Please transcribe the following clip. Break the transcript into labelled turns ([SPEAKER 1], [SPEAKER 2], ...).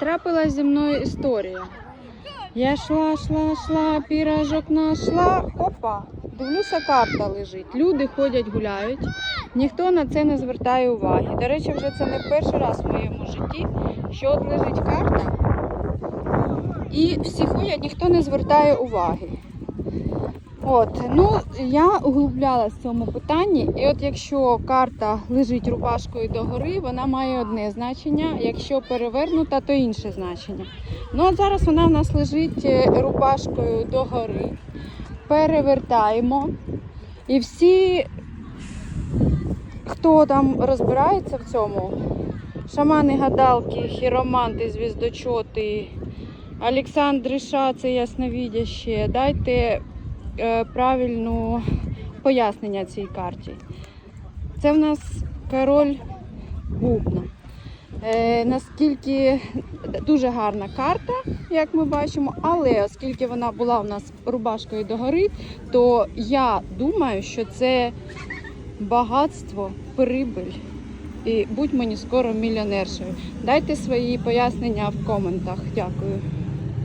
[SPEAKER 1] трапилась зі мною історія. Я йшла, йшла, йшла, піражок нашла. Опа, дивлюся, карта лежить. Люди ходять, гуляють. Ніхто на це не звертає уваги. До речі, вже це не перший раз в моєму житті, що от лежить карта. І всі ходять, ніхто не звертає уваги. От, ну я углублялась в цьому питанні, і от якщо карта лежить рубашкою догори, вона має одне значення, якщо перевернута, то інше значення. Ну от зараз вона в нас лежить е, рубашкою догори. Перевертаємо. І всі, хто там розбирається в цьому, шамани, гадалки, хіроманти, звіздочоти, Олександр Ша, це ясновідяще, дайте правильну пояснення цій карті. Це в нас король бубна. Е, наскільки дуже гарна карта, як ми бачимо, але оскільки вона була у нас рубашкою догори, то я думаю, що це багатство, прибиль. І будь мені скоро мільйонершею. Дайте свої пояснення в коментах. Дякую.